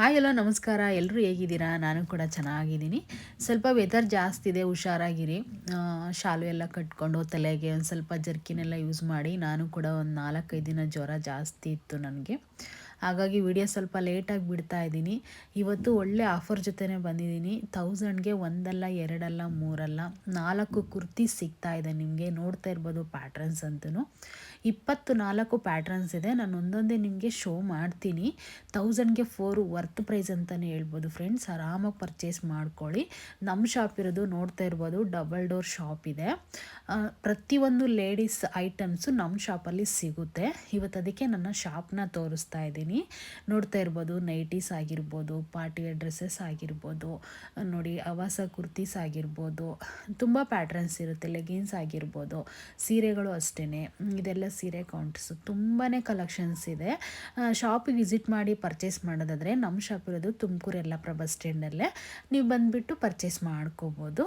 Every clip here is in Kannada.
ಹಾಯ್ ಎಲ್ಲ ನಮಸ್ಕಾರ. ಎಲ್ಲರೂ ಹೇಗಿದ್ದೀರಾ? ನಾನು ಕೂಡ ಚೆನ್ನಾಗಿದ್ದೀನಿ. ಸ್ವಲ್ಪ ವೆದರ್ ಜಾಸ್ತಿ ಇದೆ, ಹುಷಾರಾಗಿರಿ. ಶಾಲು ಎಲ್ಲ ಕಟ್ಕೊಂಡು ತಲೆಗೆ ಒಂದು ಸ್ವಲ್ಪ ಜರ್ಕಿನೆಲ್ಲ ಯೂಸ್ ಮಾಡಿ, ನಾನು ಕೂಡ ಒಂದು ನಾಲ್ಕೈದು ದಿನ ಜ್ವರ ಜಾಸ್ತಿ ಇತ್ತು ನನಗೆ. ಹಾಗಾಗಿ ವಿಡಿಯೋ ಸ್ವಲ್ಪ ಲೇಟಾಗಿ ಬಿಡ್ತಾ ಇದ್ದೀನಿ. ಇವತ್ತು ಒಳ್ಳೆ ಆಫರ್ ಜೊತೆನೇ ಬಂದಿದ್ದೀನಿ. ತೌಸಂಡ್ಗೆ ಒಂದಲ್ಲ, ಎರಡಲ್ಲ, ಮೂರಲ್ಲ, ನಾಲ್ಕು ಕುರ್ತಿ ಸಿಗ್ತಾ ಇದೆ ನಿಮಗೆ. ನೋಡ್ತಾ ಇರ್ಬೋದು ಪ್ಯಾಟ್ರನ್ಸ್ ಅಂತೂ ಇಪ್ಪತ್ತು ನಾಲ್ಕು ಪ್ಯಾಟ್ರನ್ಸ್ ಇದೆ. ನಾನು ಒಂದೊಂದೇ ನಿಮಗೆ ಶೋ ಮಾಡ್ತೀನಿ. ತೌಸಂಡ್ಗೆ ಫೋರ್ ವರ್ತ್ ಪ್ರೈಸ್ ಅಂತಲೇ ಹೇಳ್ಬೋದು ಫ್ರೆಂಡ್ಸ್. ಆರಾಮಾಗಿ ಪರ್ಚೇಸ್ ಮಾಡ್ಕೊಳ್ಳಿ. ನಮ್ಮ ಶಾಪ್ ಇರೋದು ನೋಡ್ತಾ ಇರ್ಬೋದು, ಡಬಲ್ ಡೋರ್ ಶಾಪ್ ಇದೆ. ಪ್ರತಿಯೊಂದು ಲೇಡೀಸ್ ಐಟಮ್ಸು ನಮ್ಮ ಶಾಪಲ್ಲಿ ಸಿಗುತ್ತೆ. ಇವತ್ತು ಅದಕ್ಕೆ ನನ್ನ ಶಾಪ್ನ ತೋರಿಸ್ತಾ ಇದ್ದೀನಿ. ನೋಡ್ತಾ ಇರ್ಬೋದು, ನೈಟೀಸ್ ಆಗಿರ್ಬೋದು, ಪಾರ್ಟಿ ಡ್ರೆಸ್ಸಸ್ ಆಗಿರ್ಬೋದು, ನೋಡಿ ಅವಾಸ ಕುರ್ತೀಸ್ ಆಗಿರ್ಬೋದು, ತುಂಬ ಪ್ಯಾಟ್ರನ್ಸ್ ಇರುತ್ತೆ ಲೆಗಿನ್ಸ್ ಆಗಿರ್ಬೋದು, ಸೀರೆಗಳು ಅಷ್ಟೇ ಇದೆಲ್ಲ ಸೀರೆ ಕೌಂಟ್ಸು ತುಂಬಾ ಕಲೆಕ್ಷನ್ಸ್ ಇದೆ. ಶಾಪಿಗೆ ವಿಸಿಟ್ ಮಾಡಿ ಪರ್ಚೇಸ್ ಮಾಡೋದಾದರೆ ನಮ್ಮ ಶಾಪ್ ಇರೋದು ತುಮಕೂರು ಯಲ್ಲಾಪುರ ಬಸ್ ಸ್ಟ್ಯಾಂಡಲ್ಲೇ. ನೀವು ಬಂದುಬಿಟ್ಟು ಪರ್ಚೇಸ್ ಮಾಡ್ಕೋಬೋದು.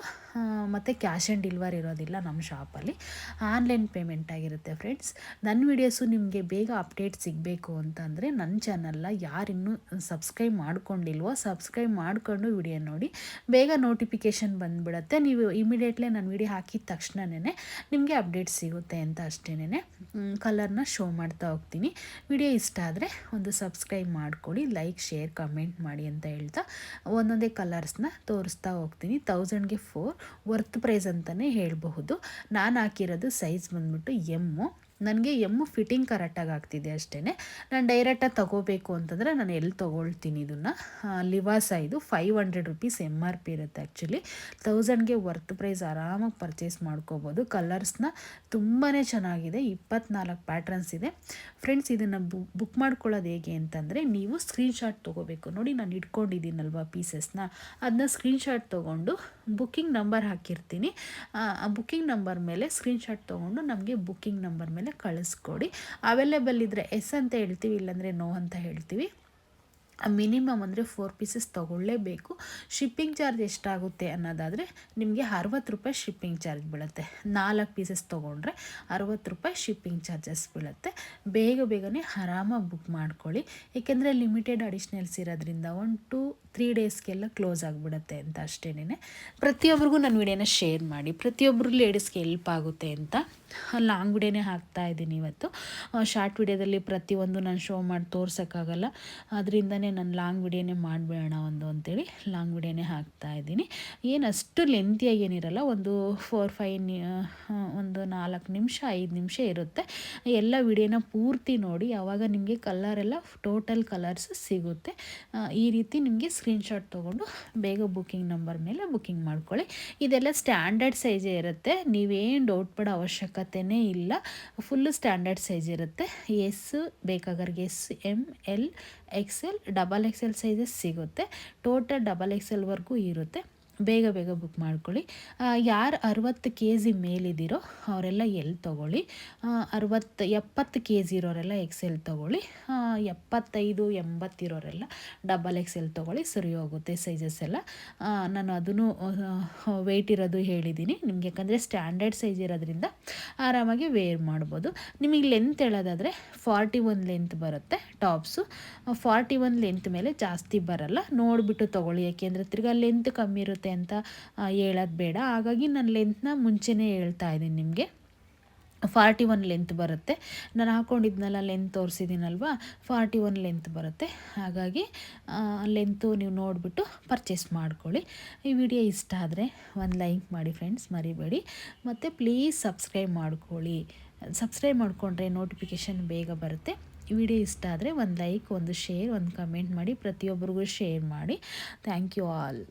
ಮತ್ತು ಕ್ಯಾಶ್ ಆ್ಯಂಡ್ ಡಿಲ್ವರ್ ಇರೋದಿಲ್ಲ ನಮ್ಮ ಶಾಪಲ್ಲಿ. ಆನ್ಲೈನ್ ಪೇಮೆಂಟ್ ಆಗಿರುತ್ತೆ ಫ್ರೆಂಡ್ಸ್. ನನ್ನ ವೀಡಿಯೋಸು ನಿಮಗೆ ಬೇಗ ಅಪ್ಡೇಟ್ ಸಿಗಬೇಕು ಅಂತಂದರೆ ನನ್ನ ನನ್ನ ಚಾನಲ್ನ ಯಾರಿನ್ನೂ ಸಬ್ಸ್ಕ್ರೈಬ್ ಮಾಡ್ಕೊಂಡಿಲ್ವೋ ಸಬ್ಸ್ಕ್ರೈಬ್ ಮಾಡಿಕೊಂಡು ವಿಡಿಯೋ ನೋಡಿ. ಬೇಗ ನೋಟಿಫಿಕೇಷನ್ ಬಂದುಬಿಡತ್ತೆ. ನೀವು ಇಮಿಡಿಯೇಟ್ಲಿ ನಾನು ವಿಡಿಯೋ ಹಾಕಿದ ತಕ್ಷಣವೇ ನಿಮಗೆ ಅಪ್ಡೇಟ್ ಸಿಗುತ್ತೆ ಅಂತ ಅಷ್ಟೇನೆ ಕಲರ್ನ ಶೋ ಮಾಡ್ತಾ ಹೋಗ್ತೀನಿ. ವಿಡಿಯೋ ಇಷ್ಟ ಆದರೆ ಒಂದು ಸಬ್ಸ್ಕ್ರೈಬ್ ಮಾಡ್ಕೊಳ್ಳಿ ಲೈಕ್, ಶೇರ್, ಕಮೆಂಟ್ ಮಾಡಿ ಅಂತ ಹೇಳ್ತಾ ಒಂದೊಂದೇ ಕಲರ್ಸ್ನ ತೋರಿಸ್ತಾ ಹೋಗ್ತೀನಿ. ತೌಸಂಡ್ಗೆ ಫೋರ್ ವರ್ತ್ ಪ್ರೈಸ್ ಅಂತಲೇ ಹೇಳಬಹುದು. ನಾನು ಹಾಕಿರೋದು ಸೈಜ್ ಬಂದ್ಬಿಟ್ಟು ಎಮ್ಮು. ನನಗೆ ಎಮ್ಮು ಫಿಟ್ಟಿಂಗ್ ಕರೆಕ್ಟಾಗಿ ಆಗ್ತಿದೆ ಅಷ್ಟೇ ನಾನು ಡೈರೆಕ್ಟಾಗಿ ತೊಗೋಬೇಕು ಅಂತಂದರೆ ನಾನು ಎಲ್ಲಿ ತೊಗೊಳ್ತೀನಿ ಇದನ್ನು? ಲಿವಾಸ ಇದು five hundred rupees M R P ಇರುತ್ತೆ ಆ್ಯಕ್ಚುಲಿ ತೌಸಂಡ್ಗೆ ವರ್ತ್ ಪ್ರೈಸ್ ಆರಾಮಾಗಿ ಪರ್ಚೇಸ್ ಮಾಡ್ಕೋಬೋದು. ಕಲರ್ಸ್ನ ತುಂಬಾ ಚೆನ್ನಾಗಿದೆ. ಇಪ್ಪತ್ನಾಲ್ಕು ಪ್ಯಾಟ್ರನ್ಸ್ ಇದೆ. ಫ್ರೆಂಡ್ಸ್ ಇದನ್ನು ಬುಕ್ ಮಾಡ್ಕೊಳ್ಳೋದು ಹೇಗೆ ಅಂತಂದರೆ ನೀವು ಸ್ಕ್ರೀನ್ಶಾಟ್ ತೊಗೋಬೇಕು. ನೋಡಿ ನಾನು ಇಟ್ಕೊಂಡಿದ್ದೀನಲ್ವ ಪೀಸಸ್ನ ಅದನ್ನ ಸ್ಕ್ರೀನ್ಶಾಟ್ ತೊಗೊಂಡು ಬುಕ್ಕಿಂಗ್ ನಂಬರ್ ಹಾಕಿರ್ತೀನಿ. ಆ ಬುಕ್ಕಿಂಗ್ ನಂಬರ್ ಮೇಲೆ ಸ್ಕ್ರೀನ್ಶಾಟ್ ತೊಗೊಂಡು ನಮಗೆ ಬುಕ್ಕಿಂಗ್ ನಂಬರ್ ಮೇಲೆ ಕಳಿಸ್ಕೊಡಿ. ಅವೈಲೇಬಲ್ ಇದ್ದರೆ ಎಸ್ ಅಂತ ಹೇಳ್ತೀವಿ, ಇಲ್ಲಾಂದರೆ ನೋ ಅಂತ ಹೇಳ್ತೀವಿ. ಮಿನಿಮಮ್ ಅಂದರೆ ಫೋರ್ ಪೀಸಸ್ ತೊಗೊಳ್ಳೇಬೇಕು. ಶಿಪ್ಪಿಂಗ್ ಚಾರ್ಜ್ ಎಷ್ಟಾಗುತ್ತೆ ಅನ್ನೋದಾದರೆ ನಿಮಗೆ ಅರವತ್ತು ರೂಪಾಯಿ ಶಿಪ್ಪಿಂಗ್ ಚಾರ್ಜ್ ಬೀಳುತ್ತೆ. ನಾಲ್ಕು ಪೀಸಸ್ ತೊಗೊಂಡ್ರೆ ಅರವತ್ತು ರೂಪಾಯಿ ಶಿಪ್ಪಿಂಗ್ ಚಾರ್ಜಸ್ ಬೀಳುತ್ತೆ. ಬೇಗ ಬೇಗನೆ ಆರಾಮಾಗಿ ಬುಕ್ ಮಾಡ್ಕೊಳ್ಳಿ. ಏಕೆಂದರೆ ಲಿಮಿಟೆಡ್ ಅಡಿಷ್ನಲ್ಸ್ ಇರೋದ್ರಿಂದ ಒನ್ ಟು ತ್ರೀ ಡೇಸ್ಗೆಲ್ಲ ಕ್ಲೋಸ್ ಆಗಿಬಿಡುತ್ತೆ ಅಂತ ಅಷ್ಟೇನೆ ಪ್ರತಿಯೊಬ್ರಿಗೂ ನನ್ನ ವಿಡಿಯೋನ ಶೇರ್ ಮಾಡಿ. ಪ್ರತಿಯೊಬ್ಬರು ಲೇಡೀಸ್ಗೆ ಹೆಲ್ಪ್ ಆಗುತ್ತೆ ಅಂತ ಲಾಂಗ್ ವಿಡಿಯೋನೇ ಹಾಕ್ತಾ ಇದ್ದೀನಿ ಇವತ್ತು. ಶಾರ್ಟ್ ವಿಡಿಯೋದಲ್ಲಿ ಪ್ರತಿಯೊಂದು ನಾನು ಶೋ ಮಾಡಿ ತೋರ್ಸೋಕ್ಕಾಗಲ್ಲ. ಅದರಿಂದನೇ ನಾನು ಲಾಂಗ್ ವಿಡಿಯೋನೇ ಮಾಡಿಬಿಡೋಣ ಒಂದು ಅಂತೇಳಿ ಲಾಂಗ್ ವಿಡಿಯೋನೇ ಹಾಕ್ತಾ ಇದ್ದೀನಿ. ಏನು ಅಷ್ಟು ಲೆಂತಿಯಾಗಿ ಏನಿರಲ್ಲ, ಒಂದು ಫೋರ್ ಫೈವ್ ಒಂದು ನಾಲ್ಕು ನಿಮಿಷ, ಐದು ನಿಮಿಷ ಇರುತ್ತೆ. ಎಲ್ಲ ವಿಡಿಯೋನ ಪೂರ್ತಿ ನೋಡಿ ಆವಾಗ ನಿಮಗೆ ಕಲರೆಲ್ಲ ಟೋಟಲ್ ಕಲರ್ಸ್ ಸಿಗುತ್ತೆ. ಈ ರೀತಿ ನಿಮಗೆ ಸ್ಕ್ರೀನ್ಶಾಟ್ ತೊಗೊಂಡು ಬೇಗ ಬುಕ್ಕಿಂಗ್ ನಂಬರ್ ಮೇಲೆ ಬುಕ್ಕಿಂಗ್ ಮಾಡ್ಕೊಳ್ಳಿ. ಇದೆಲ್ಲ ಸ್ಟ್ಯಾಂಡರ್ಡ್ ಸೈಜೇ ಇರುತ್ತೆ. ನೀವೇನು ಡೌಟ್ ಪಡೋ ಅವಶ್ಯಕತೆಯೇ ಇಲ್ಲ. ಫುಲ್ಲು ಸ್ಟ್ಯಾಂಡರ್ಡ್ ಸೈಜ್ ಇರುತ್ತೆ. S ಬೇಕಾಗರಿಗೆ S M L X L double X L sizes ಸಿಗುತ್ತೆ. ಟೋಟಲ್ ಡಬಲ್ ಎಕ್ಸ್ ಎಲ್ವರೆಗೂ ಇರುತ್ತೆ. ಬೇಗ ಬೇಗ ಬುಕ್ ಮಾಡ್ಕೊಳ್ಳಿ. ಯಾರು ಅರುವತ್ತು ಕೆ ಜಿ ಮೇಲಿದ್ದೀರೋ ಅವರೆಲ್ಲ ಎಲ್ ತೊಗೊಳ್ಳಿ. ಅರುವತ್ತು, ಎಪ್ಪತ್ತು ಕೆ ಜಿ ಇರೋರೆಲ್ಲ ಎಕ್ಸೆಲ್ ತೊಗೊಳ್ಳಿ. ಎಪ್ಪತ್ತೈದು, ಎಂಬತ್ತಿರೋರೆಲ್ಲ ಡಬಲ್ ಎಕ್ಸೆಲ್ ತೊಗೊಳ್ಳಿ. ಸರಿ ಹೋಗುತ್ತೆ ಸೈಜಸ್ ಎಲ್ಲ. ನಾನು ಅದನ್ನು ವೆಯ್ಟ್ ಇರೋದು ಹೇಳಿದ್ದೀನಿ. ನಿಮ್ಗೆ ಯಾಕಂದರೆ ಸ್ಟ್ಯಾಂಡರ್ಡ್ ಸೈಜ್ ಇರೋದ್ರಿಂದ ಆರಾಮಾಗಿ ವೇರ್ ಮಾಡ್ಬೋದು. ನಿಮಗೆ ಲೆಂತ್ ಹೇಳೋದಾದರೆ ಫಾರ್ಟಿ ಒನ್ ಲೆಂತ್ ಬರುತ್ತೆ. ಟಾಪ್ಸು, ಫಾರ್ಟಿ ಒನ್ ಲೆಂತ್ ಮೇಲೆ ಜಾಸ್ತಿ ಬರಲ್ಲ. ನೋಡಿಬಿಟ್ಟು ತೊಗೊಳ್ಳಿ, ಯಾಕೆಂದರೆ ತಿರ್ಗಾ ಲೆಂತ್ ಕಮ್ಮಿ ಇರುತ್ತೆ ಅಂತ ಹೇಳೋದು ಬೇಡ. ಹಾಗಾಗಿ ನಾನು ಲೆಂತ್ನ ಮುಂಚೆನೇ ಹೇಳ್ತಾ ಇದ್ದೀನಿ ನಿಮಗೆ. ಫಾರ್ಟಿ ಒನ್ ಲೆಂತ್ ಬರುತ್ತೆ. ನಾನು ಹಾಕೊಂಡಿದ್ನಲ್ಲ, ಲೆಂತ್ ತೋರಿಸಿದ್ದೀನಲ್ವ? ಫಾರ್ಟಿ ಒನ್ ಲೆಂತ್ ಬರುತ್ತೆ. ಹಾಗಾಗಿ ಲೆಂತು ನೀವು ನೋಡಿಬಿಟ್ಟು ಪರ್ಚೇಸ್ ಮಾಡ್ಕೊಳ್ಳಿ. ಈ ವಿಡಿಯೋ ಇಷ್ಟ ಆದರೆ ಒಂದು ಲೈಕ್ ಮಾಡಿ, ಫ್ರೆಂಡ್ಸ್, ಮರಿಬೇಡಿ. ಮತ್ತು ಪ್ಲೀಸ್ ಸಬ್ಸ್ಕ್ರೈಬ್ ಮಾಡ್ಕೊಳ್ಳಿ. ಸಬ್ಸ್ಕ್ರೈಬ್ ಮಾಡಿಕೊಂಡ್ರೆ ನೋಟಿಫಿಕೇಷನ್ ಬೇಗ ಬರುತ್ತೆ. ವಿಡಿಯೋ ಇಷ್ಟ ಆದರೆ ಒಂದು ಲೈಕ್ ಒಂದು ಶೇರ್ ಒಂದು ಕಮೆಂಟ್ ಮಾಡಿ, ಪ್ರತಿಯೊಬ್ಬರಿಗೂ ಶೇರ್ ಮಾಡಿ. Thank you all